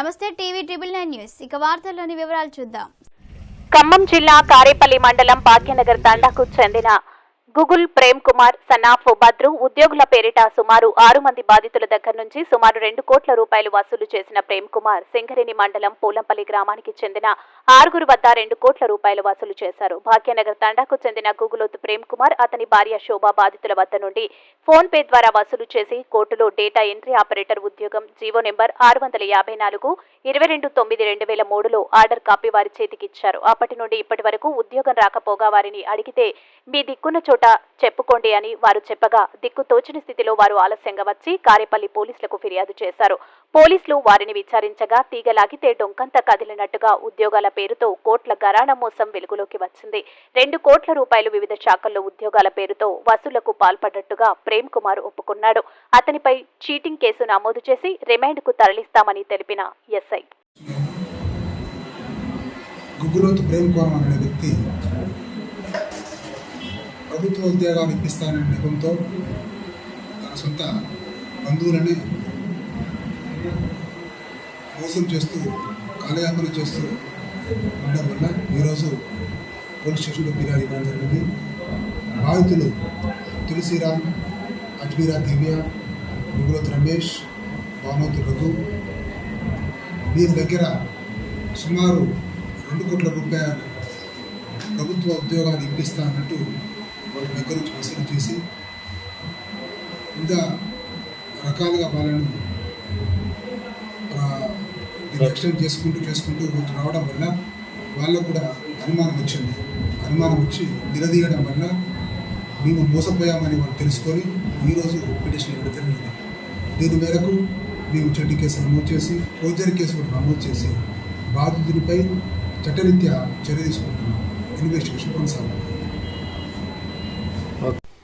నమస్తే TV triple nine news. ఇక వార్తల్లోని వివరాలు చూద్దాం. ఖమ్మం జిల్లా కారేపల్లి మండలం భాగ్యనగర్ తండాకు చెందిన గుగుల్ ప్రేమ్ కుమార్ సనాఫ్ భద్రు ఉద్యోగుల పేరిట సుమారు ఆరు మంది బాధితుల దగ్గర నుంచి సుమారు రెండు కోట్ల రూపాయలు వసూలు చేసిన ప్రేమ్ కుమార్ సింగరేణి మండలం పూలంపల్లి గ్రామానికి చెందిన ఆరుగురు వద్ద రెండు కోట్ల రూపాయలు వసూలు చేశారు. భాగ్యనగర్ తండాకు చెందిన గుగులోతు ప్రేమ్ కుమార్ అతని భార్య శోభ బాధితుల వద్ద నుండి ఫోన్ పే ద్వారా వసూలు చేసి కోర్టులో డేటా ఎంట్రీ ఆపరేటర్ ఉద్యోగం జీవో నెంబర్ ఆరు వందల యాభై నాలుగు ఇరవై రెండు తొమ్మిది రెండు వేల మూడులో ఆర్డర్ కాపీ వారి చేతికిచ్చారు. అప్పటి నుండి ఇప్పటి వరకు ఉద్యోగం రాకపోగా వారిని అడిగితే మీ దిక్కున్న చోటు చెప్పుకోండి అని వారు చెప్పగా దిక్కు తోచని స్థితిలో వారు ఆలస్యంగా వచ్చి కారేపల్లి పోలీసులకు ఫిర్యాదు చేశారు. పోలీసులు వారిని విచారించగా తీగలాగితే డొంకంత కదిలినట్టుగా ఉద్యోగాల పేరుతో కోట్ల గరాణ మోసం వెలుగులోకి వచ్చింది. రెండు కోట్ల రూపాయలు వివిధ శాఖల్లో ఉద్యోగాల పేరుతో వసూళ్ళకు పాల్పడ్డట్టుగా ప్రేమ్ కుమార్ ఒప్పుకున్నాడు. అతనిపై చీటింగ్ కేసు నమోదు చేసి రిమాండ్కు తరలిస్తామని తెలిపిన ఎస్ఐ. గుగ్గులోతు ప్రేమ్ కుమార్ అనే వ్యక్తి ప్రభుత్వ ఉద్యోగాలు ఇప్పిస్తానని నెపంతో తన సొంత బంధువులని మోసం చేస్తూ కాలయాపన చేస్తూ ఉండడం వల్ల ఈరోజు పోలీస్ స్టేషన్లో ఫిర్యాదు ఇవ్వడం జరిగింది. బాధితులు తులసిరామ్ అజ్మీరా దివ్య గుగులోతు రమేష్ భానోతు రఘు. వీరి దగ్గర సుమారు రెండు కోట్ల రూపాయలు ప్రభుత్వ ఉద్యోగాలు ఇప్పిస్తానంటూ వాళ్ళ దగ్గర నుంచి వసూలు చేసి ఇంకా రకాలుగా వాళ్ళను ఆ, చేసుకుంటూ చేసుకుంటూ కొంచెం రావడం వల్ల వాళ్ళకు కూడా అనుమానం వచ్చింది. అనుమానం వచ్చి నిలదీయడం వల్ల మేము మోసపోయామని వాళ్ళు తెలుసుకొని ఈరోజు పిటిషన్ ఇవ్వడం జరిగింది. దీని మేరకు మేము చెడ్డి కేసు నమోదు చేసి ఫోర్జరీ కేసు కూడా నమోదు చేసి బాధితుడిపై చట్టరీత్యా చర్య తీసుకుంటున్నాం. ఇన్వెస్టిగేషన్ కొనసాగుతుంది.